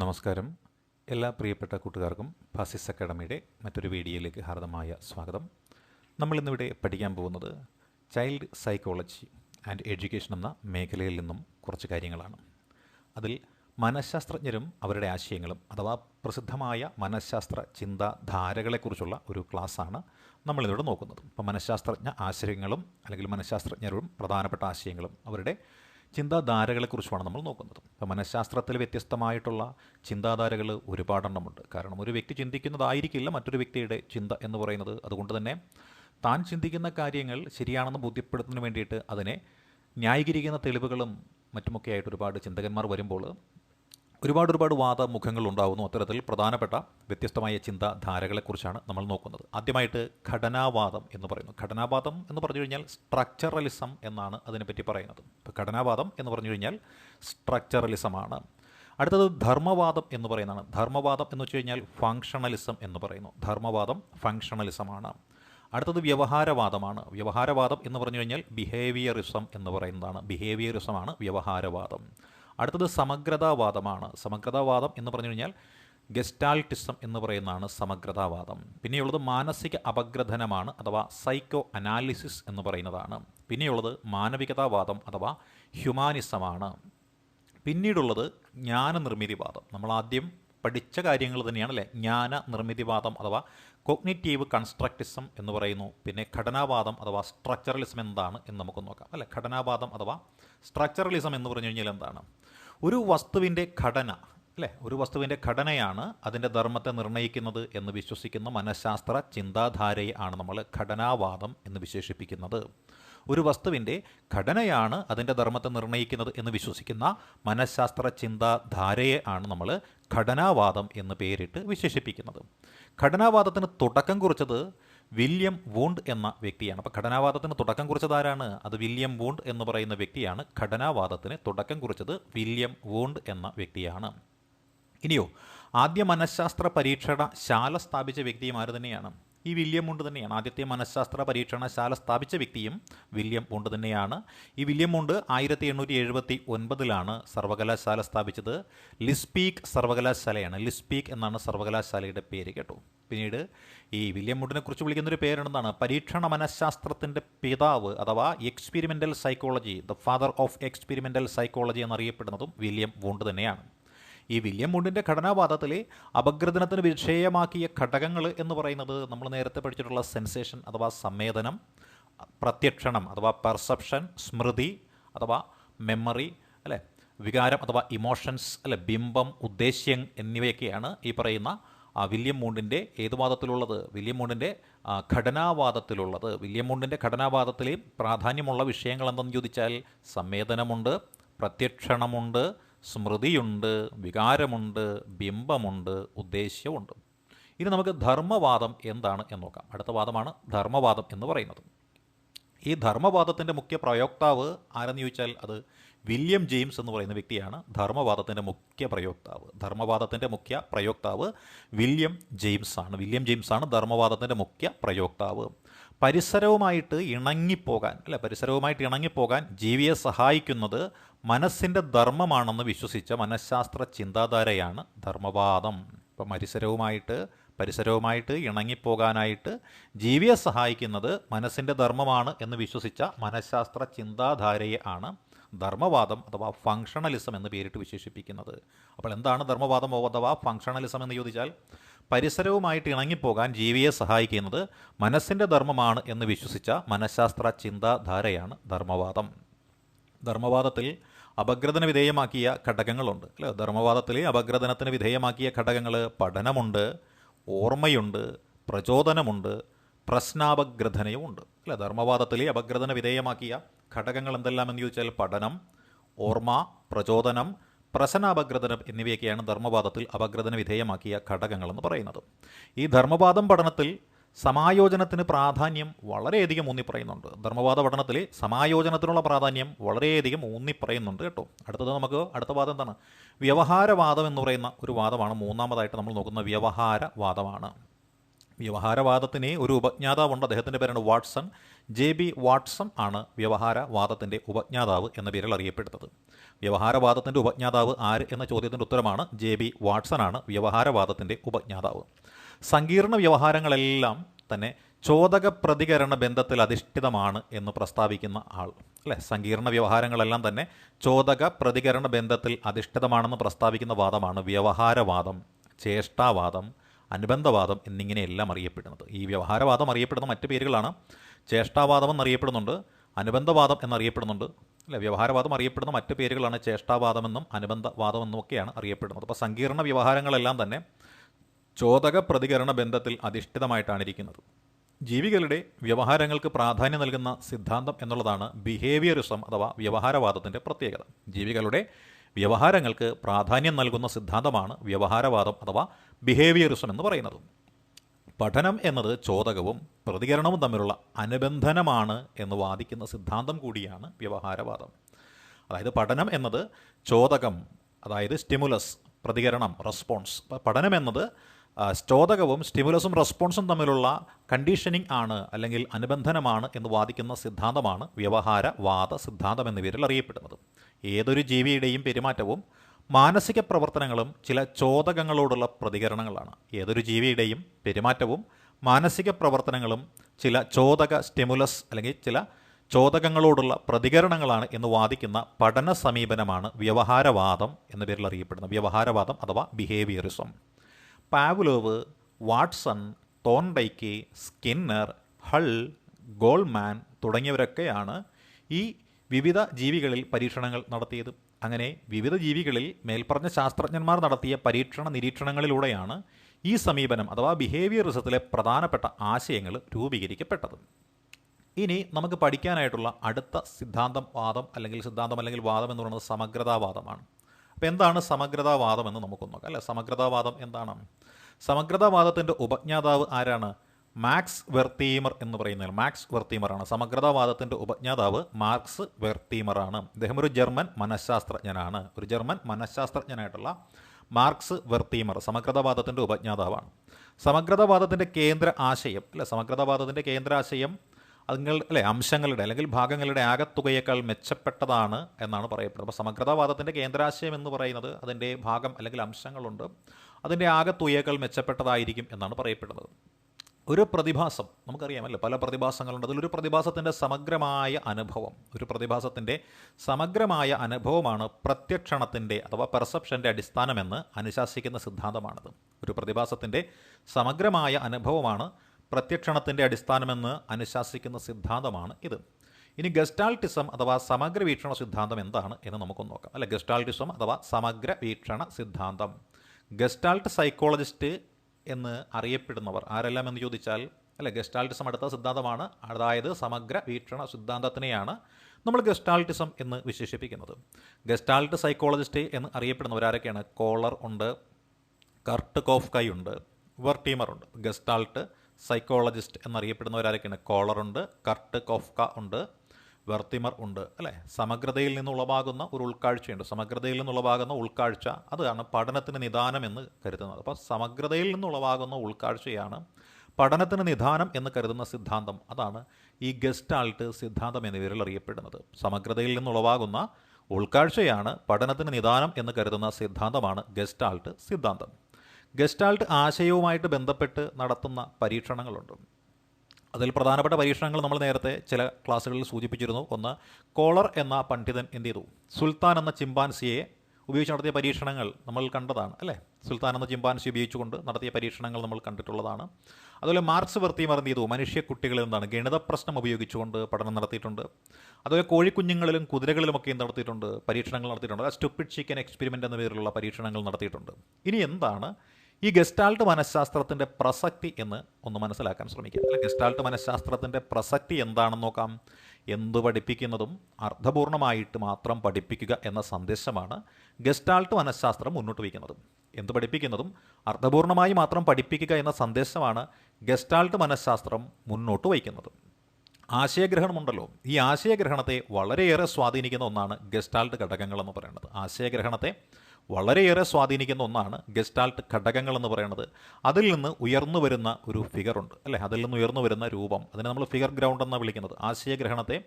നമസ്കാരം. എല്ലാ പ്രിയപ്പെട്ട കൂട്ടുകാർക്കും ഫാസിസ് അക്കാഡമിയുടെ മറ്റൊരു വീഡിയോയിലേക്ക് ഹാർദമായ സ്വാഗതം. നമ്മൾ ഇന്നിവിടെ പഠിക്കാൻ പോകുന്നത് ചൈൽഡ് സൈക്കോളജി ആൻഡ് എഡ്യൂക്കേഷൻ എന്ന മേഖലയിൽ നിന്നും കുറച്ച് കാര്യങ്ങളാണ്. അതിൽ മനഃശാസ്ത്രജ്ഞരും അവരുടെ ആശയങ്ങളും അഥവാ പ്രസിദ്ധമായ മനഃശാസ്ത്ര ചിന്താധാരകളെക്കുറിച്ചുള്ള ഒരു ക്ലാസ്സാണ് നമ്മളിന്നിവിടെ നോക്കുന്നത്. അപ്പോൾ മനഃശാസ്ത്രജ്ഞ ആശയങ്ങളും അല്ലെങ്കിൽ മനഃശാസ്ത്രജ്ഞരും പ്രധാനപ്പെട്ട ആശയങ്ങളും അവരുടെ ചിന്താധാരകളെക്കുറിച്ചുമാണ് നമ്മൾ നോക്കുന്നത്. അപ്പോൾ മനഃശാസ്ത്രത്തിൽ വ്യത്യസ്തമായിട്ടുള്ള ചിന്താധാരകൾ ഒരുപാടെണ്ണമുണ്ട്. കാരണം ഒരു വ്യക്തി ചിന്തിക്കുന്നതായിരിക്കില്ല മറ്റൊരു വ്യക്തിയുടെ ചിന്ത എന്ന് പറയുന്നത്. അതുകൊണ്ട് തന്നെ താൻ ചിന്തിക്കുന്ന കാര്യങ്ങൾ ശരിയാണെന്ന് ബോധ്യപ്പെടുത്തുന്നതിന് വേണ്ടിയിട്ട് അതിനെ ന്യായീകരിക്കുന്ന തെളിവുകളും മറ്റുമൊക്കെ ആയിട്ട് ഒരുപാട് ചിന്തകന്മാർ വരുമ്പോൾ ഒരുപാട് ഒരുപാട് വാദമുഖങ്ങൾ ഉണ്ടാകുന്നു അത്തരത്തിൽ പ്രധാനപ്പെട്ട വ്യത്യസ്തമായ ചിന്താധാരകളെക്കുറിച്ചാണ് നമ്മൾ നോക്കുന്നത്. ആദ്യമായിട്ട് ഘടനാവാദം എന്ന് പറയുന്നു. ഘടനാവാദം എന്ന് പറഞ്ഞു കഴിഞ്ഞാൽ സ്ട്രക്ചറലിസം എന്നാണ് അതിനെപ്പറ്റി പറയുന്നത്. ഇപ്പോൾ ഘടനാവാദം എന്ന് പറഞ്ഞു കഴിഞ്ഞാൽ സ്ട്രക്ചറലിസമാണ് അടുത്തത് ധർമ്മവാദം എന്ന് പറയുന്നതാണ്. ധർമ്മവാദം എന്ന് വെച്ച് കഴിഞ്ഞാൽ ഫങ്ഷണലിസം എന്ന് പറയുന്നു. ധർമ്മവാദം ഫങ്ഷണലിസമാണ് അടുത്തത് വ്യവഹാരവാദമാണ്. വ്യവഹാരവാദം എന്ന് പറഞ്ഞു കഴിഞ്ഞാൽ ബിഹേവിയറിസം എന്ന് പറയുന്നതാണ്. ബിഹേവിയറിസമാണ് വ്യവഹാരവാദം. അടുത്തത് സമഗ്രതാവാദമാണ്. സമഗ്രതാവാദം എന്ന് പറഞ്ഞു കഴിഞ്ഞാൽ ഗെസ്റ്റാൾട്ടിസം എന്ന് പറയുന്നതാണ് സമഗ്രതാവാദം. പിന്നെയുള്ളത് മാനസിക അപഗ്രഥനമാണ് അഥവാ സൈക്കോ അനാലിസിസ് എന്ന് പറയുന്നതാണ്. പിന്നെയുള്ളത് മാനവികതാവാദം അഥവാ ഹ്യൂമാനിസമാണ്. പിന്നീടുള്ളത് ജ്ഞാനനിർമ്മിതിവാദം. നമ്മൾ ആദ്യം പഠിച്ച കാര്യങ്ങൾ തന്നെയാണ് അല്ലേ ജ്ഞാന നിർമ്മിതിവാദം അഥവാ കോഗ്നിറ്റീവ് കൺസ്ട്രക്റ്റിസം എന്ന് പറയുന്നു. പിന്നെ ഘടനാവാദം അഥവാ സ്ട്രക്ചറലിസം എന്താണ് എന്ന് നമുക്ക് നോക്കാം. അല്ലെ? ഘടനാവാദം അഥവാ സ്ട്രക്ചറലിസം എന്ന് പറഞ്ഞു കഴിഞ്ഞാൽ എന്താണ്? ഒരു വസ്തുവിന്റെ ഘടന അല്ലേ? ഒരു വസ്തുവിന്റെ ഘടനയാണ് അതിന്റെ ധർമ്മത്തെ നിർണയിക്കുന്നത് എന്ന് വിശ്വസിക്കുന്ന മനഃശാസ്ത്ര ചിന്താധാരയെ ആണ് നമ്മൾ ഘടനാവാദം എന്ന് വിശേഷിപ്പിക്കുന്നത്. ഒരു വസ്തുവിന്റെ ഘടനയാണ് അതിന്റെ ധർമ്മത്തെ നിർണയിക്കുന്നത് എന്ന് വിശ്വസിക്കുന്ന മനഃശാസ്ത്ര ചിന്താധാരയെ ആണ് നമ്മൾ ഘടനാവാദം എന്ന് പേരിട്ട് വിശേഷിപ്പിക്കുന്നത്. ഘടനാവാദത്തിന് തുടക്കം കുറിച്ചത് വില്യം വൂണ്ട് എന്ന വ്യക്തിയാണ്. അപ്പോൾ ഘടനാവാദത്തിന് തുടക്കം കുറിച്ചത് ആരാണ്? അത് വില്യം വൂണ്ട് എന്ന് പറയുന്ന വ്യക്തിയാണ്. ഘടനാവാദത്തിന് തുടക്കം കുറിച്ചത് വില്യം വൂണ്ട് എന്ന വ്യക്തിയാണ്. ഇനിയോ ആദ്യ മനഃശാസ്ത്ര പരീക്ഷണ ശാല സ്ഥാപിച്ച വ്യക്തിയും ആര് തന്നെയാണ്? ഈ വില്യം മുണ്ട് തന്നെയാണ്. ആദ്യത്തെ മനഃശാസ്ത്ര പരീക്ഷണശാല സ്ഥാപിച്ച വ്യക്തിയും വില്യം മുണ്ട് തന്നെയാണ്. ഈ വില്യം മുണ്ട് ആയിരത്തി എണ്ണൂറ്റി എഴുപത്തി ഒൻപതിലാണ് സർവകലാശാല സ്ഥാപിച്ചത്. ലിസ്പീക്ക് സർവകലാശാലയാണ്. ലിസ്പീക്ക് എന്നാണ് സർവകലാശാലയുടെ പേര് കേട്ടോ. പിന്നീട് ഈ വില്യം മുണ്ടിനെ കുറിച്ച് വിളിക്കുന്നൊരു പേരെന്താണ് പരീക്ഷണ മനഃശാസ്ത്രത്തിന്റെ പിതാവ് അഥവാ experimental psychology the father of experimental psychology എന്നറിയപ്പെടുന്നതും William Wundt തന്നെയാണ്. ഈ വില്യം മുണ്ടിന്റെ ഘടനാവാദത്തിലെ അപഗ്രഥനത്തിന് വിഷയമാക്കിയ ഘടകങ്ങൾ എന്ന് പറയുന്നത് നമ്മൾ നേരത്തെ പഠിച്ചിട്ടുള്ള സെൻസേഷൻ അഥവാ സംവേദനം പ്രത്യക്ഷണം അഥവാ പെർസെപ്ഷൻ സ്മൃതി അഥവാ മെമ്മറി അല്ലേ? വികാരം അഥവാ ഇമോഷൻസ് അല്ലെ? ബിംബം ഉദ്ദേശ്യം എന്നിവയൊക്കെയാണ് ഈ പറയുന്ന വില്യം മൂണ്ടിന്റെ ഏത് വാദത്തിലുള്ളത്? വില്യം മൂണ്ടിന്റെ ഘടനാവാദത്തിലുള്ളത്. വില്യം മൂണ്ടിന്റെ ഘടനാവാദത്തിലെയും പ്രാധാന്യമുള്ള വിഷയങ്ങൾ എന്തെന്ന് ചോദിച്ചാൽ സംവേദനമുണ്ട് പ്രത്യക്ഷണമുണ്ട് സ്മൃതിയുണ്ട് വികാരമുണ്ട് ബിംബമുണ്ട് ഉദ്ദേശ്യമുണ്ട് ഇനി നമുക്ക് ധർമ്മവാദം എന്താണ് എന്ന് നോക്കാം. അടുത്ത വാദമാണ് ധർമ്മവാദം എന്ന് പറയുന്നത്. ഈ ധർമ്മവാദത്തിന്റെ മുഖ്യ പ്രയോക്താവ് ആരെന്ന് ചോദിച്ചാൽ അത് വില്യം ജെയിംസ് എന്ന് പറയുന്ന വ്യക്തിയാണ്. ധർമ്മവാദത്തിന്റെ മുഖ്യ പ്രയോക്താവ്. ധർമ്മവാദത്തിന്റെ മുഖ്യ പ്രയോക്താവ് വില്യം ജെയിംസ് ആണ് വില്യം ജെയിംസ് ആണ് ധർമ്മവാദത്തിന്റെ മുഖ്യ പ്രയോക്താവ്. പരിസരവുമായിട്ട് ഇണങ്ങിപ്പോകാൻ അല്ലെ? പരിസരവുമായിട്ട് ഇണങ്ങിപ്പോകാൻ ജീവിയെ സഹായിക്കുന്നത് മനസ്സിന്റെ ധർമ്മമാണെന്ന് വിശ്വസിച്ച മനഃശാസ്ത്ര ചിന്താധാരയാണ് ധർമ്മവാദം ഇപ്പം പരിസരവുമായിട്ട് പരിസരവുമായിട്ട് ഇണങ്ങിപ്പോകാനായിട്ട് ജീവിയെ സഹായിക്കുന്നത് മനസ്സിന്റെ ധർമ്മമാണ് എന്ന് വിശ്വസിച്ച മനഃശാസ്ത്ര ചിന്താധാരയെ ആണ് ധർമ്മവാദം അഥവാ ഫങ്ഷണലിസം എന്ന് പേരിട്ട് വിശേഷിപ്പിക്കുന്നത്. അപ്പോൾ എന്താണ് ധർമ്മവാദം അഥവാ ഫങ്ഷണലിസം എന്ന് ചോദിച്ചാൽ പരിസരവുമായിട്ട് ഇണങ്ങിപ്പോകാൻ ജീവിയെ സഹായിക്കുന്നത് മനസ്സിന്റെ ധർമ്മമാണ് എന്ന് വിശ്വസിച്ച മനഃശാസ്ത്ര ചിന്താധാരയാണ് ധർമ്മവാദം. ധർമ്മവാദത്തിൽ അപഗ്രഥന വിധേയമാക്കിയ ഘടകങ്ങളുണ്ട്. അല്ലേ? ധർമ്മവാദത്തിൽ അപഗ്രഥനത്തിന് വിധേയമാക്കിയ ഘടകങ്ങൾ പഠനമുണ്ട് ഓർമ്മയുണ്ട് പ്രചോദനമുണ്ട് പ്രശ്നാപഗ്രഥനയും ഉണ്ട് അല്ലേ? ധർമ്മവാദത്തിൽ അപഗ്രഥന വിധേയമാക്കിയ ഘടകങ്ങൾ എന്തെല്ലാം എന്ന് ചോദിച്ചാൽ പഠനം ഓർമ്മ പ്രചോദനം പ്രശ്നാപഗ്രഥനം എന്നിവയൊക്കെയാണ് ധർമ്മവാദത്തിൽ അപഗ്രഥന വിധേയമാക്കിയ ഘടകങ്ങളെന്ന് പറയുന്നത്. ഈ ധർമ്മവാദം പഠനത്തിൽ സമായോജനത്തിന് പ്രാധാന്യം വളരെയധികം ഊന്നിപ്പറയുന്നുണ്ട്. ധർമ്മവാദ പഠനത്തിൽ സമായോജനത്തിനുള്ള പ്രാധാന്യം വളരെയധികം ഊന്നിപ്പറയുന്നുണ്ട് കേട്ടോ. അടുത്തത് നമുക്ക് അടുത്ത വാദം എന്താണ്? വ്യവഹാരവാദം എന്ന് പറയുന്ന ഒരു വാദമാണ്. മൂന്നാമതായിട്ട് നമ്മൾ നോക്കുന്ന വ്യവഹാരവാദമാണ്. വ്യവഹാരവാദത്തിന് ഒരു ഉപജ്ഞാതാവുണ്ട്. അദ്ദേഹത്തിന്റെ പേരാണ് വാട്സൺ. ജെ ബി വാട്സം ആണ് വ്യവഹാരവാദത്തിന്റെ ഉപജ്ഞാതാവ് എന്ന പേരിൽ അറിയപ്പെടുന്നത്. വ്യവഹാരവാദത്തിന്റെ ഉപജ്ഞാതാവ് ആര് എന്ന ചോദ്യത്തിന്റെ ഉത്തരമാണ് ജെ ബി വാട്സൺ ആണ് വ്യവഹാരവാദത്തിന്റെ ഉപജ്ഞാതാവ്. സങ്കീർണ വ്യവഹാരങ്ങളെല്ലാം തന്നെ ചോദക പ്രതികരണ ബന്ധത്തിൽ അധിഷ്ഠിതമാണ് എന്ന് പ്രസ്താവിക്കുന്ന ആൾ. അല്ലെ? സങ്കീർണ വ്യവഹാരങ്ങളെല്ലാം തന്നെ ചോദക പ്രതികരണ ബന്ധത്തിൽ അധിഷ്ഠിതമാണെന്ന് പ്രസ്താവിക്കുന്ന വാദമാണ് വ്യവഹാരവാദം ചേഷ്ടാവാദം അനുബന്ധവാദം എന്നിങ്ങനെയെല്ലാം അറിയപ്പെടുന്നത്. ഈ വ്യവഹാരവാദം അറിയപ്പെടുന്ന മറ്റു പേരുകളാണ് ചേഷ്ടാവാദം എന്നറിയപ്പെടുന്നുണ്ട് അനുബന്ധവാദം എന്നറിയപ്പെടുന്നുണ്ട്. അല്ലെ? വ്യവഹാരവാദം അറിയപ്പെടുന്ന മറ്റ് പേരുകളാണ് ചേഷ്ടാവാദമെന്നും അനുബന്ധവാദം എന്നും ഒക്കെയാണ് അറിയപ്പെടുന്നത്. അപ്പോൾ സങ്കീർണ വ്യവഹാരങ്ങളെല്ലാം തന്നെ ചോദക പ്രതികരണ ബന്ധത്തിൽ അധിഷ്ഠിതമായിട്ടാണ് ഇരിക്കുന്നത് ജീവികളുടെ വ്യവഹാരങ്ങൾക്ക് പ്രാധാന്യം നൽകുന്ന സിദ്ധാന്തം എന്നുള്ളതാണ് ബിഹേവിയറിസം അഥവാ വ്യവഹാരവാദത്തിന്റെ പ്രത്യേകത. ജീവികളുടെ വ്യവഹാരങ്ങൾക്ക് പ്രാധാന്യം നൽകുന്ന സിദ്ധാന്തമാണ് വ്യവഹാരവാദം അഥവാ ബിഹേവിയറിസം എന്ന് പറയുന്നത്. പഠനം എന്നത് ചോദകവും പ്രതികരണവും തമ്മിലുള്ള അനുബന്ധനമാണ് എന്ന് വാദിക്കുന്ന സിദ്ധാന്തം കൂടിയാണ് വ്യവഹാരവാദം. അതായത് പഠനം എന്നത് ചോദകം അതായത് സ്റ്റിമുലസ് പ്രതികരണം റെസ്പോൺസ് പഠനം എന്നത് ചോദകവും സ്റ്റിമുലസും റെസ്പോൺസും തമ്മിലുള്ള കണ്ടീഷനിങ് ആണ് അല്ലെങ്കിൽ അനുബന്ധനമാണ് എന്ന് വാദിക്കുന്ന സിദ്ധാന്തമാണ് വ്യവഹാരവാദ സിദ്ധാന്തം എന്ന പേരിൽ അറിയപ്പെടുന്നത്. ഏതൊരു ജീവിയുടെയും പെരുമാറ്റവും മാനസിക പ്രവർത്തനങ്ങളും ചില ചോദകങ്ങളോടുള്ള പ്രതികരണങ്ങളാണ്. ഏതൊരു ജീവിയുടെയും പെരുമാറ്റവും മാനസിക പ്രവർത്തനങ്ങളും ചില ചോദക സ്റ്റിമുലസ് അല്ലെങ്കിൽ ചില ചോദകങ്ങളോടുള്ള പ്രതികരണങ്ങളാണ് എന്ന് വാദിക്കുന്ന പഠന സമീപനമാണ് വ്യവഹാരവാദം എന്ന പേരിൽ അറിയപ്പെടുന്നത് വ്യവഹാരവാദം അഥവാ behaviourism Pavlov Watson Thorndike Skinner Hull Goleman തുടങ്ങിയവരൊക്കെയാണ് ഈ വിവിധ ജീവികളിൽ പരീക്ഷണങ്ങൾ നടത്തിയത്. അങ്ങനെ വിവിധ ജീവികളിൽ മേൽപ്പറഞ്ഞ ശാസ്ത്രജ്ഞന്മാർ നടത്തിയ പരീക്ഷണ നിരീക്ഷണങ്ങളിലൂടെയാണ് ഈ സമീപനം അഥവാ ബിഹേവിയറിസത്തിലെ പ്രധാനപ്പെട്ട ആശയങ്ങൾ രൂപീകരിക്കപ്പെട്ടത്. ഇനി നമുക്ക് പഠിക്കാനായിട്ടുള്ള അടുത്ത സിദ്ധാന്തം വാദം അല്ലെങ്കിൽ സിദ്ധാന്തം അല്ലെങ്കിൽ വാദം എന്ന് പറയുന്നത് സമഗ്രതാവാദമാണ്. അപ്പോൾ എന്താണ് സമഗ്രതാവാദം എന്ന് നമുക്കൊന്ന് നോക്കാം അല്ലെ? സമഗ്രതാവാദം എന്താണ്? സമഗ്രതാവാദത്തിന്റെ ഉപജ്ഞാതാവ് ആരാണ്? മാക്സ് വെർത്തീമർ എന്ന് പറയുന്ന മാക്സ് വെർത്തീമറാണ്. സമഗ്രതാവാദത്തിന്റെ ഉപജ്ഞാതാവ് മാർക്സ് വെർത്തീമറാണ്. ഇദ്ദേഹം ഒരു ജർമ്മൻ മനഃശാസ്ത്രജ്ഞനാണ്. ഒരു ജർമ്മൻ മനഃശാസ്ത്രജ്ഞനായിട്ടുള്ള മാർക്സ് വെർത്തീമർ സമഗ്രതാവാദത്തിന്റെ ഉപജ്ഞാതാവാണ്. സമഗ്രതാവാദത്തിന്റെ കേന്ദ്ര ആശയം അല്ലെ? കേന്ദ്ര ആശയം അതുങ്ങൾ അല്ലെ? അംശങ്ങളുടെ അല്ലെങ്കിൽ ഭാഗങ്ങളുടെ ആകത്തുകയേക്കാൾ മെച്ചപ്പെട്ടതാണ് എന്നാണ് പറയപ്പെടുന്നത്. അപ്പോൾ സമഗ്രതാവാദത്തിന്റെ കേന്ദ്രാശയം എന്ന് പറയുന്നത് അതിന്റെ ഭാഗം അല്ലെങ്കിൽ അംശങ്ങളുണ്ട്. അതിന്റെ ആകത്തുകയേക്കാൾ മെച്ചപ്പെട്ടതായിരിക്കും എന്നാണ് പറയപ്പെടുന്നത്. ഒരു പ്രതിഭാസം നമുക്കറിയാമല്ലോ പല പ്രതിഭാസങ്ങളുണ്ട്. അതിലൊരു പ്രതിഭാസത്തിന്റെ സമഗ്രമായ അനുഭവം. ഒരു പ്രതിഭാസത്തിന്റെ സമഗ്രമായ അനുഭവമാണ് പ്രത്യക്ഷണത്തിന്റെ അഥവാ പെർസെപ്ഷന്റെ അടിസ്ഥാനമെന്ന് അനുശാസിക്കുന്ന സിദ്ധാന്തമാണിത്. ഒരു പ്രതിഭാസത്തിന്റെ സമഗ്രമായ അനുഭവമാണ് പ്രത്യക്ഷണത്തിന്റെ അടിസ്ഥാനമെന്ന് അനുശാസിക്കുന്ന സിദ്ധാന്തമാണ് ഇത്. ഇനി ഗസ്റ്റാൾട്ടിസം അഥവാ സമഗ്ര വീക്ഷണ സിദ്ധാന്തം എന്താണ് എന്ന് നമുക്കൊന്ന് നോക്കാം. അല്ലെ ഗസ്റ്റാൾട്ടിസം അഥവാ സമഗ്ര വീക്ഷണ സിദ്ധാന്തം. ഗസ്റ്റാൾട്ട് സൈക്കോളജിസ്റ്റ് എന്ന് അറിയപ്പെടുന്നവർ. ആരെല്ലാം എന്ന് ചോദിച്ചാൽ അല്ലെ ഗസ്റ്റാൾട്ടിസം അടുത്ത സിദ്ധാന്തമാണ്. അതായത് സമഗ്ര വീക്ഷണ സിദ്ധാന്തത്തിനെയാണ് നമ്മൾ ഗസ്റ്റാൾട്ടിസം എന്ന് വിശേഷിപ്പിക്കുന്നത്. ഗസ്റ്റാൾട്ട് സൈക്കോളജിസ്റ്റ് എന്ന് അറിയപ്പെടുന്നവർ ആരൊക്കെയാണ്? കോളർ ഉണ്ട് കർട്ട് കോഫ്കൈ ഉണ്ട് വെർട്ടീമർ ഉണ്ട്. ഗസ്റ്റാൾട്ട് സൈക്കോളജിസ്റ്റ് എന്നറിയപ്പെടുന്നവരാരൊക്കെയാണ് ഉണ്ട് കർട്ട് കോഫ്ക ഉണ്ട് വെർത്തിമർ ഉണ്ട് അല്ലേ? സമഗ്രതയിൽ നിന്നുളവാകുന്ന ഒരു ഉൾക്കാഴ്ചയുണ്ട്. സമഗ്രതയിൽ നിന്നുളവാകുന്ന ഉൾക്കാഴ്ച അതാണ് പഠനത്തിന് നിദാനം എന്ന് കരുതുന്നത്. അപ്പോൾ സമഗ്രതയിൽ നിന്നുളവാകുന്ന ഉൾക്കാഴ്ചയാണ് പഠനത്തിന് നിദാനം എന്ന് കരുതുന്ന സിദ്ധാന്തം. അതാണ് ഈ ഗസ്റ്റാൾട്ട് സിദ്ധാന്തം എന്ന പേരിൽ അറിയപ്പെടുന്നത്. സമഗ്രതയിൽ നിന്നുളവാകുന്ന ഉൾക്കാഴ്ചയാണ് പഠനത്തിന് നിദാനം എന്ന് കരുതുന്ന സിദ്ധാന്തമാണ് ഗസ്റ്റാൾട്ട് സിദ്ധാന്തം. ഗസ്റ്റാൾട്ട് ആശയവുമായിട്ട് ബന്ധപ്പെട്ട് നടത്തുന്ന പരീക്ഷണങ്ങളുണ്ട്. അതിൽ പ്രധാനപ്പെട്ട പരീക്ഷണങ്ങൾ നമ്മൾ നേരത്തെ ചില ക്ലാസ്സുകളിൽ സൂചിപ്പിച്ചിരുന്നു. ഒന്ന് കോളർ എന്ന പണ്ഡിതൻ എന്ത് ചെയ്തു? സുൽത്താൻ എന്ന ചിമ്പാൻസിയെ ഉപയോഗിച്ച് നടത്തിയ പരീക്ഷണങ്ങൾ നമ്മൾ കണ്ടതാണ് അല്ലേ? സുൽത്താൻ എന്ന ചിമ്പാൻസി ഉപയോഗിച്ചുകൊണ്ട് നടത്തിയ പരീക്ഷണങ്ങൾ നമ്മൾ കണ്ടിട്ടുള്ളതാണ്. അതുപോലെ മാർക്സ് വെർത്തിമർ എന്ത് ചെയ്തു? മനുഷ്യ കുട്ടികളിൽ എന്താണ് ഗണിത പ്രശ്നം ഉപയോഗിച്ചുകൊണ്ട് പഠനം നടത്തിയിട്ടുണ്ട്. അതുപോലെ കോഴിക്കുഞ്ഞുങ്ങളിലും കുതിരകളിലുമൊക്കെ നടത്തിയിട്ടുണ്ട്? പരീക്ഷണങ്ങൾ നടത്തിയിട്ടുണ്ട്. സ്റ്റുപ്പിഡ് ചിക്കൻ എക്സ്പെരിമെന്റ് എന്ന പേരിലുള്ള പരീക്ഷണങ്ങൾ നടത്തിയിട്ടുണ്ട്. ഇനി എന്താണ് ഈ ഗസ്റ്റാൾട്ട് മനഃശാസ്ത്രത്തിന്റെ പ്രസക്തി എന്ന് ഒന്ന് മനസ്സിലാക്കാൻ ശ്രമിക്കുക അല്ലെങ്കിൽ ഗസ്റ്റാൾട്ട് മനഃശാസ്ത്രത്തിന്റെ പ്രസക്തി എന്താണെന്ന് നോക്കാം. എന്ത് പഠിപ്പിക്കുന്നതും അർത്ഥപൂർണമായിട്ട് മാത്രം പഠിപ്പിക്കുക എന്ന സന്ദേശമാണ് ഗസ്റ്റാൾട്ട് മനഃശാസ്ത്രം മുന്നോട്ട് വയ്ക്കുന്നത്. എന്ത് പഠിപ്പിക്കുന്നതും അർത്ഥപൂർണമായി മാത്രം പഠിപ്പിക്കുക എന്ന സന്ദേശമാണ് ഗസ്റ്റാൾട്ട് മനഃശാസ്ത്രം മുന്നോട്ട് വയ്ക്കുന്നത്. ആശയഗ്രഹണമുണ്ടല്ലോ. ഈ ആശയഗ്രഹണത്തെ വളരെയേറെ സ്വാധീനിക്കുന്ന ഒന്നാണ് ഗസ്റ്റാൾട്ട് ഘടകങ്ങൾ എന്ന് പറയുന്നത്. ആശയഗ്രഹണത്തെ വളരെയേറെ സ്വാധീനിക്കുന്ന ഒന്നാണ് ഗസ്റ്റാൾട്ട് ഘടകങ്ങൾ എന്ന് പറയുന്നത്. അതിൽ നിന്ന് ഉയർന്നു വരുന്ന ഒരു ഫിഗറുണ്ട് അല്ലേ? അതിൽ നിന്ന് ഉയർന്നു വരുന്ന രൂപം അതിനെ നമ്മൾ ഫിഗർ ഗ്രൗണ്ട് എന്നാണ് വിളിക്കുന്നത്. ആശയഗ്രഹണത്തെ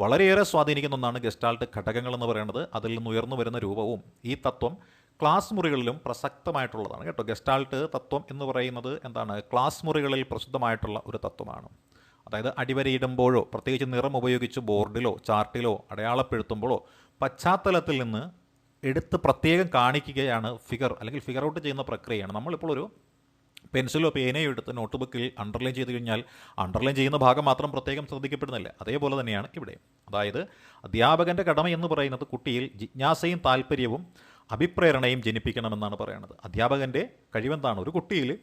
വളരെയേറെ സ്വാധീനിക്കുന്ന ഒന്നാണ് ഗസ്റ്റാൾട്ട് ഘടകങ്ങൾ എന്ന് പറയുന്നത്. അതിൽ നിന്ന് ഉയർന്നു വരുന്ന രൂപവും ഈ തത്വം ക്ലാസ് മുറികളിലും പ്രസക്തമായിട്ടുള്ളതാണ് കേട്ടോ. ഗസ്റ്റാൾട്ട് തത്വം എന്ന് പറയുന്നത് എന്താണ്? ക്ലാസ് മുറികളിൽ പ്രസിദ്ധമായിട്ടുള്ള ഒരു തത്വമാണ്. അതായത് അടിവരയിടുമ്പോഴോ പ്രത്യേകിച്ച് നിറം ഉപയോഗിച്ച് ബോർഡിലോ ചാർട്ടിലോ അടയാളപ്പെടുത്തുമ്പോഴോ പശ്ചാത്തലത്തിൽ നിന്ന് എടുത്ത് പ്രത്യേകം കാണിക്കുകയാണ് ഫിഗർ അല്ലെങ്കിൽ ഫിഗർ ഔട്ട് ചെയ്യുന്ന പ്രക്രിയയാണ്. നമ്മളിപ്പോൾ ഒരു പെൻസിലോ പേനയോ എടുത്ത് നോട്ട് ബുക്കിൽ അണ്ടർലൈൻ ചെയ്ത് കഴിഞ്ഞാൽ അണ്ടർലൈൻ ചെയ്യുന്ന ഭാഗം മാത്രം പ്രത്യേകം ശ്രദ്ധിക്കപ്പെടുന്നില്ല. അതേപോലെ തന്നെയാണ് ഇവിടെ അതായത് അധ്യാപകന്റെ കടമ എന്ന് പറയുന്നത് കുട്ടിയിൽ ജിജ്ഞാസയും താല്പര്യവും അഭിപ്രേരണയും ജനിപ്പിക്കണമെന്നാണ് പറയുന്നത്. അധ്യാപകന്റെ കഴിവെന്താണ്? ഒരു കുട്ടിയിൽ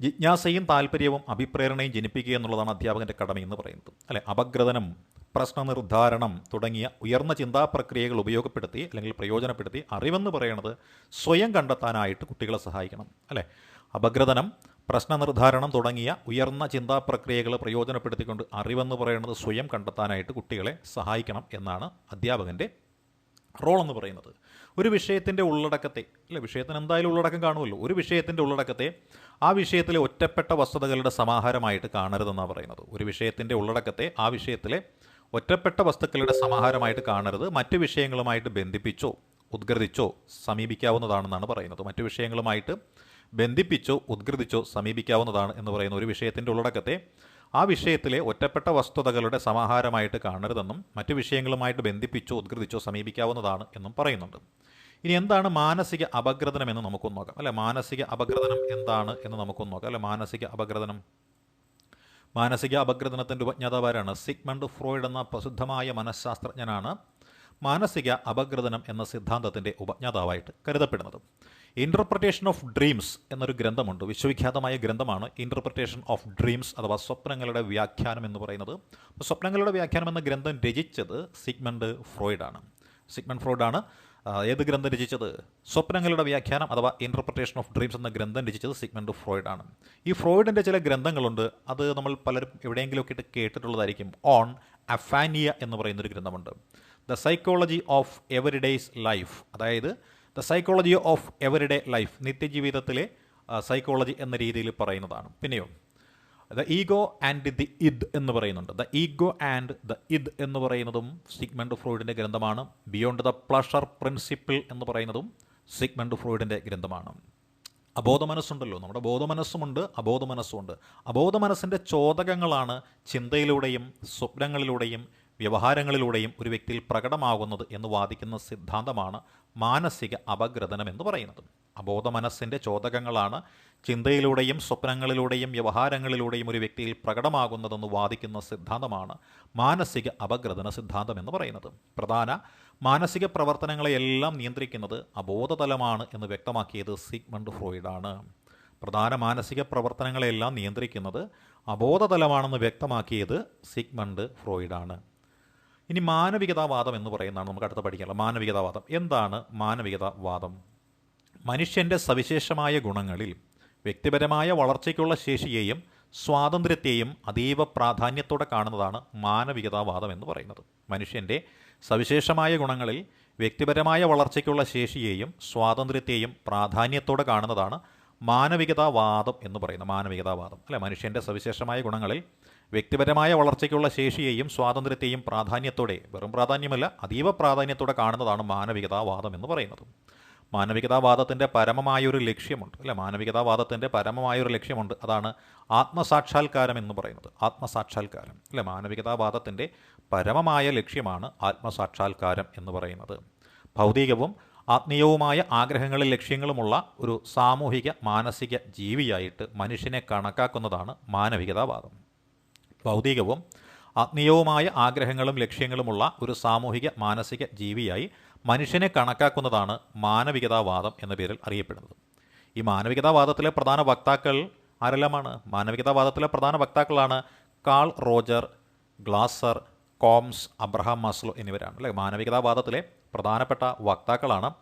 ജിജ്ഞാസയും താല്പര്യവും അഭിപ്രേരണയും ജനിപ്പിക്കുക എന്നുള്ളതാണ് അധ്യാപകന്റെ എന്ന് പറയുന്നത്. അല്ലെ? അപഗ്രഥനം പ്രശ്നനിർദ്ധാരണം തുടങ്ങിയ ഉയർന്ന ചിന്താ പ്രക്രിയകൾ ഉപയോഗപ്പെടുത്തി അല്ലെങ്കിൽ പ്രയോജനപ്പെടുത്തി അറിവെന്ന് പറയുന്നത് സ്വയം കണ്ടെത്താനായിട്ട് കുട്ടികളെ സഹായിക്കണം. അല്ലേ? അപഗ്രഥനം പ്രശ്നനിർദ്ധാരണം തുടങ്ങിയ ഉയർന്ന ചിന്താ പ്രക്രിയകൾ പ്രയോജനപ്പെടുത്തിക്കൊണ്ട് അറിവെന്ന് പറയുന്നത് സ്വയം കണ്ടെത്താനായിട്ട് കുട്ടികളെ സഹായിക്കണം എന്നാണ് അധ്യാപകന്റെ റോൾ എന്ന് പറയുന്നത്. ഒരു വിഷയത്തിന്റെ ഉള്ളടക്കത്തെ അല്ലെ വിഷയത്തിന് എന്തായാലും ഉള്ളടക്കം കാണുമല്ലോ. ഒരു വിഷയത്തിന്റെ ഉള്ളടക്കത്തെ ആ വിഷയത്തിലെ ഒറ്റപ്പെട്ട വസ്തുതകളുടെ സമാഹാരമായിട്ട് കാണരുതെന്നാണ് പറയുന്നത്. ഒരു വിഷയത്തിന്റെ ഉള്ളടക്കത്തെ ആ വിഷയത്തിലെ ഒറ്റപ്പെട്ട വസ്തുക്കളുടെ സമാഹാരമായിട്ട് കാണരുത്. മറ്റു വിഷയങ്ങളുമായിട്ട് ബന്ധിപ്പിച്ചോ ഉദ്ഗ്രഥിച്ചോ സമീപിക്കാവുന്നതാണെന്നാണ് പറയുന്നത്. മറ്റു വിഷയങ്ങളുമായിട്ട് ബന്ധിപ്പിച്ചോ ഉദ്ഗ്രഥിച്ചോ സമീപിക്കാവുന്നതാണ് എന്ന് പറയുന്ന ഒരു വിഷയത്തിന്റെ ഉള്ളടക്കത്തെ ആ വിഷയത്തിലെ ഒറ്റപ്പെട്ട വസ്തുതകളുടെ സമാഹാരമായിട്ട് കാണരുതെന്നും മറ്റു വിഷയങ്ങളുമായിട്ട് ബന്ധിപ്പിച്ചോ ഉദ്ഗ്രഥിച്ചോ സമീപിക്കാവുന്നതാണ് എന്നും പറയുന്നുണ്ട്. ഇനി എന്താണ് മാനസിക അപഗ്രഥനം എന്ന് നമുക്കൊന്ന് നോക്കാം. അല്ലെ മാനസിക അപഗ്രഥനം എന്താണ് എന്ന് നമുക്കൊന്ന് നോക്കാം. അല്ലെ മാനസിക അപഗ്രഥനം. മാനസിക അപഗ്രഥനത്തിന്റെ ഉപജ്ഞാതാവാരാണ് സിഗ്മണ്ട് ഫ്രോയിഡ് എന്ന പ്രസിദ്ധമായ മനഃശാസ്ത്രജ്ഞനാണ് മാനസിക അപഗ്രഥനം എന്ന സിദ്ധാന്തത്തിന്റെ ഉപജ്ഞാതാവായിട്ട് കരുതപ്പെടുന്നത്. ഇന്റർപ്രിട്ടേഷൻ ഓഫ് ഡ്രീംസ് എന്നൊരു ഗ്രന്ഥമുണ്ട്. വിശ്വവിഖ്യാതമായ ഗ്രന്ഥമാണ് ഇന്റർപ്രിട്ടേഷൻ ഓഫ് ഡ്രീംസ് അഥവാ സ്വപ്നങ്ങളുടെ വ്യാഖ്യാനം എന്ന് പറയുന്നത്. അപ്പോൾ സ്വപ്നങ്ങളുടെ വ്യാഖ്യാനം എന്ന ഗ്രന്ഥം രചിച്ചത് സിഗ്മണ്ട് ഫ്രോയിഡാണ്. സിഗ്മണ്ട് ഫ്രോയിഡാണ് ഏത് ഗ്രന്ഥം രചിച്ചത്? സ്വപ്നങ്ങളുടെ വ്യാഖ്യാനം അഥവാ ഇന്റർപ്രിട്ടേഷൻ ഓഫ് ഡ്രീംസ് എന്ന ഗ്രന്ഥം രചിച്ചത് സിഗ്മണ്ട് ഫ്രോയിഡാണ്. ഈ ഫ്രോയിഡിന്റെ ചില ഗ്രന്ഥങ്ങളുണ്ട്. അത് നമ്മൾ പലരും എവിടെയെങ്കിലുമൊക്കെ ഇട്ട് കേട്ടിട്ടുള്ളതായിരിക്കും. ഓൺ അഫാനിയ എന്ന് പറയുന്നൊരു ഗ്രന്ഥമുണ്ട്. The psychology of everyday's life അതായത് the psychology of everyday life നിത്യജീവിതത്തിലെ psychology എന്ന രീതിയിൽ പറയുന്നതാണ്. പിന്നെയോ ദ ഈഗോ ആൻഡ് ദി ഇദ് എന്ന് പറയുന്നുണ്ട്. ദ ഈഗോ ആൻഡ് ദ ഇദ് എന്ന് പറയുന്നതും സിഗ്മണ്ട് ഫ്രോയിഡിന്റെ ഗ്രന്ഥമാണ്. ബിയോണ്ട് ദ പ്ലഷർ പ്രിൻസിപ്പിൾ എന്ന് പറയുന്നതും സിഗ്മണ്ട് ഫ്രോയിഡിന്റെ ഗ്രന്ഥമാണ്. അബോധ മനസ്സുണ്ടല്ലോ നമ്മുടെ ബോധമനസ്സുമുണ്ട് അബോധ മനസ്സുമുണ്ട് അബോധ മനസ്സിന്റെ ചോദകങ്ങളാണ് ചിന്തയിലൂടെയും സ്വപ്നങ്ങളിലൂടെയും വ്യവഹാരങ്ങളിലൂടെയും ഒരു വ്യക്തിയിൽ പ്രകടമാകുന്നത് എന്ന് വാദിക്കുന്ന സിദ്ധാന്തമാണ് മാനസിക അപഗ്രഥനം എന്ന് പറയുന്നത്. അബോധ മനസ്സിന്റെ ചോദകങ്ങളാണ് ചിന്തയിലൂടെയും സ്വപ്നങ്ങളിലൂടെയും വ്യവഹാരങ്ങളിലൂടെയും ഒരു വ്യക്തിയിൽ പ്രകടമാകുന്നതെന്ന് വാദിക്കുന്ന സിദ്ധാന്തമാണ് മാനസിക അപഗ്രഥന സിദ്ധാന്തം എന്ന് പറയുന്നത്. പ്രധാന മാനസിക പ്രവർത്തനങ്ങളെയെല്ലാം നിയന്ത്രിക്കുന്നത് അബോധതലമാണ് എന്ന് വ്യക്തമാക്കിയത് സിഗ്മണ്ട് ഫ്രോയിഡാണ്. പ്രധാന മാനസിക പ്രവർത്തനങ്ങളെല്ലാം നിയന്ത്രിക്കുന്നത് അബോധതലമാണെന്ന് വ്യക്തമാക്കിയത് സിഗ്മണ്ട് ഫ്രോയിഡാണ്. ഇനി മാനവികതാവാദം എന്ന് പറയുന്നതാണ് നമുക്ക് അടുത്ത പഠിക്കാനുള്ളത് മാനവികതാവാദം. എന്താണ് മാനവികതാവാദം? മനുഷ്യന്റെ സവിശേഷമായ ഗുണങ്ങളിൽ വ്യക്തിപരമായ വളർച്ചയ്ക്കുള്ള ശേഷിയെയും സ്വാതന്ത്ര്യത്തെയും അതീവ പ്രാധാന്യത്തോടെ കാണുന്നതാണ് മാനവികതാവാദം എന്ന് പറയുന്നത്. മനുഷ്യന്റെ സവിശേഷമായ ഗുണങ്ങളിൽ വ്യക്തിപരമായ വളർച്ചയ്ക്കുള്ള ശേഷിയെയും സ്വാതന്ത്ര്യത്തെയും പ്രാധാന്യത്തോടെ കാണുന്നതാണ് മാനവികതാവാദം എന്ന് പറയുന്ന മാനവികതാവാദം. അല്ലെ? മനുഷ്യന്റെ സവിശേഷമായ ഗുണങ്ങളിൽ വ്യക്തിപരമായ വളർച്ചയ്ക്കുള്ള ശേഷിയെയും സ്വാതന്ത്ര്യത്തെയും പ്രാധാന്യത്തോടെ വെറും പ്രാധാന്യമല്ല അതീവ പ്രാധാന്യത്തോടെ കാണുന്നതാണ് മാനവികതാവാദം എന്ന് പറയുന്നത്. മാനവികതാവാദത്തിന്റെ പരമമായൊരു ലക്ഷ്യമുണ്ട്. അല്ലെ? മാനവികതാവാദത്തിന്റെ പരമമായൊരു ലക്ഷ്യമുണ്ട്. അതാണ് ആത്മസാക്ഷാത്കാരം എന്ന് പറയുന്നത്. ആത്മസാക്ഷാത്കാരം. അല്ലെ? മാനവികതാവാദത്തിന്റെ പരമമായ ലക്ഷ്യമാണ് ആത്മസാക്ഷാത്കാരം എന്ന് പറയുന്നത്. ഭൗതികവും ആത്മീയവുമായ ആഗ്രഹങ്ങളും ലക്ഷ്യങ്ങളുമുള്ള ഒരു സാമൂഹിക മാനസിക ജീവിയായിട്ട് മനുഷ്യനെ കണക്കാക്കുന്നതാണ് മാനവികതാവാദം. ഭൗതികവും ആത്മീയവുമായ ആഗ്രഹങ്ങളും ലക്ഷ്യങ്ങളുമുള്ള ഒരു സാമൂഹിക മാനസിക ജീവിയായി മനുഷ്യനെ കണക്കാക്കുന്നതാണ് മാനവികതാവാദം എന്ന പേരിൽ അറിയപ്പെടുന്നത്. ഈ മാനവികതാവാദത്തിലെ പ്രധാന വക്താക്കൾ ആരെല്ലാമാണ്? മാനവികതാവാദത്തിലെ പ്രധാന വക്താക്കളാണ് Carl Roger Glasser Combs Abraham Maslow എന്നിവരാണ്. അല്ലെ? മാനവികതാവാദത്തിലെ പ്രധാനപ്പെട്ട വക്താക്കളാണ്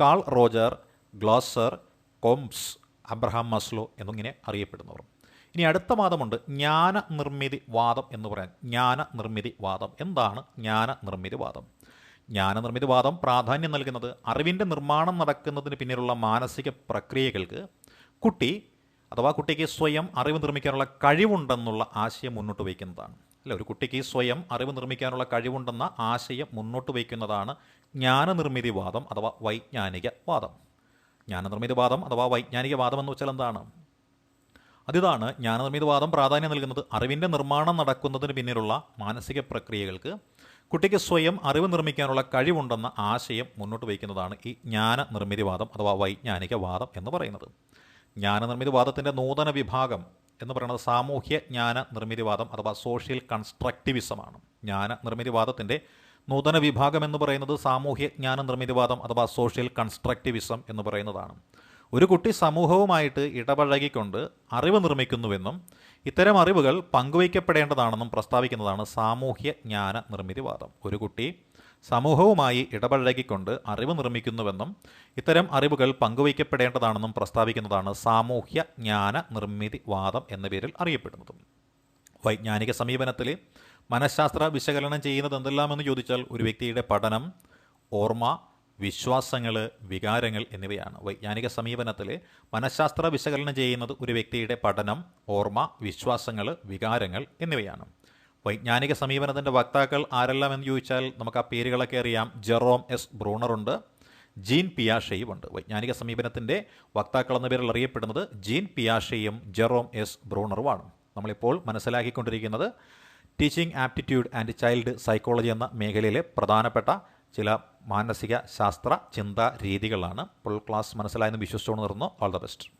Carl Roger Glasser Combs Abraham Maslow എന്നിങ്ങനെ അറിയപ്പെടുന്നവർ. ഇനി അടുത്ത വാദമുണ്ട്. ജ്ഞാന നിർമ്മിതി വാദം എന്ന് പറയാൻ. ജ്ഞാന നിർമ്മിതി വാദം. എന്താണ് ജ്ഞാന നിർമ്മിതി വാദം? ജ്ഞാന നിർമ്മിതി വാദം പ്രാധാന്യം നൽകുന്നത് അറിവിന്റെ നിർമ്മാണം നടക്കുന്നതിന് പിന്നിലുള്ള മാനസിക പ്രക്രിയകൾക്ക് കുട്ടി അഥവാ കുട്ടിക്ക് സ്വയം അറിവ് നിർമ്മിക്കാനുള്ള കഴിവുണ്ടെന്നുള്ള ആശയം മുന്നോട്ട് വയ്ക്കുന്നതാണ്. അല്ല? ഒരു കുട്ടിക്ക് സ്വയം അറിവ് നിർമ്മിക്കാനുള്ള കഴിവുണ്ടെന്ന ആശയം മുന്നോട്ട് വയ്ക്കുന്നതാണ് ജ്ഞാനനിർമ്മിതിവാദം അഥവാ വൈജ്ഞാനിക വാദം. ജ്ഞാനനിർമ്മിതവാദം അഥവാ വൈജ്ഞാനിക വാദം എന്ന് വെച്ചാൽ എന്താണ്? അതിതാണ് ജ്ഞാനനിർമ്മിതവാദം പ്രാധാന്യം നൽകുന്നത്. അറിവിന്റെ നിർമ്മാണം നടക്കുന്നതിന് പിന്നിലുള്ള മാനസിക പ്രക്രിയകൾക്ക് കുട്ടിക്ക് സ്വയം അറിവ് നിർമ്മിക്കാനുള്ള കഴിവുണ്ടെന്ന ആശയം മുന്നോട്ട് വയ്ക്കുന്നതാണ് ഈ ജ്ഞാന നിർമ്മിതിവാദം അഥവാ വൈജ്ഞാനിക വാദം എന്ന് പറയുന്നത്. ജ്ഞാന നിർമ്മിതിവാദത്തിന്റെ നൂതന വിഭാഗം എന്ന് പറയുന്നത് സാമൂഹ്യ ജ്ഞാന നിർമ്മിതിവാദം അഥവാ സോഷ്യൽ കൺസ്ട്രക്റ്റിവിസമാണ് ജ്ഞാന നിർമ്മിതിവാദത്തിന്റെ നൂതന വിഭാഗം എന്ന് പറയുന്നത് സാമൂഹ്യ ജ്ഞാന നിർമ്മിതിവാദം അഥവാ സോഷ്യൽ കൺസ്ട്രക്റ്റിവിസം എന്ന് പറയുന്നതാണ്. ഒരു കുട്ടി സമൂഹവുമായിട്ട് ഇടപഴകിക്കൊണ്ട് അറിവ് നിർമ്മിക്കുന്നുവെന്നും ഇത്തരം അറിവുകൾ പങ്കുവയ്ക്കപ്പെടേണ്ടതാണെന്നും പ്രസ്താവിക്കുന്നതാണ് സാമൂഹ്യ ജ്ഞാന നിർമ്മിതിവാദം. ഒരു കുട്ടി സമൂഹവുമായി ഇടപഴകിക്കൊണ്ട് അറിവ് നിർമ്മിക്കുന്നുവെന്നും ഇത്തരം അറിവുകൾ പങ്കുവയ്ക്കപ്പെടേണ്ടതാണെന്നും പ്രസ്താവിക്കുന്നതാണ് സാമൂഹ്യ ജ്ഞാന നിർമ്മിതിവാദം എന്ന പേരിൽ അറിയപ്പെടുന്നത്. വൈജ്ഞാനിക സമീപനത്തിൽ മനഃശാസ്ത്ര വിശകലനം ചെയ്യുന്നത് എന്തെല്ലാമെന്ന് ചോദിച്ചാൽ ഒരു വ്യക്തിയുടെ പഠനം ഓർമ്മ വിശ്വാസങ്ങൾ വികാരങ്ങൾ എന്നിവയാണ്. വൈജ്ഞാനിക സമീപനത്തിൽ മനഃശാസ്ത്ര വിശകലനം ചെയ്യുന്നത് ഒരു വ്യക്തിയുടെ പഠനം ഓർമ്മ വിശ്വാസങ്ങൾ വികാരങ്ങൾ എന്നിവയാണ്. വൈജ്ഞാനിക സമീപനത്തിന്റെ വക്താക്കൾ ആരെല്ലാം എന്ന് ചോദിച്ചാൽ നമുക്ക് ആ പേരുകളൊക്കെ അറിയാം. Jerome S. ബ്രൂണറുണ്ട് ജീൻ പിയാഷയും ഉണ്ട്. വൈജ്ഞാനിക സമീപനത്തിന്റെ വക്താക്കൾ എന്ന പേരിൽ അറിയപ്പെടുന്നത് ജീൻ പിയാഷയും ജെറോം എസ്. ബ്രൂണറുമാണ് നമ്മളിപ്പോൾ മനസ്സിലാക്കിക്കൊണ്ടിരിക്കുന്നത് teaching aptitude and child psychology എന്ന മേഖലയിലെ പ്രധാനപ്പെട്ട ചില മാനസിക ശാസ്ത്ര ചിന്താ രീതികളാണ്. ഫുൾ ക്ലാസ് മനസ്സിലായെന്ന് വിശ്വസിച്ചുകൊണ്ട് നിർന്നു ഓൾ ദ ബെസ്റ്റ്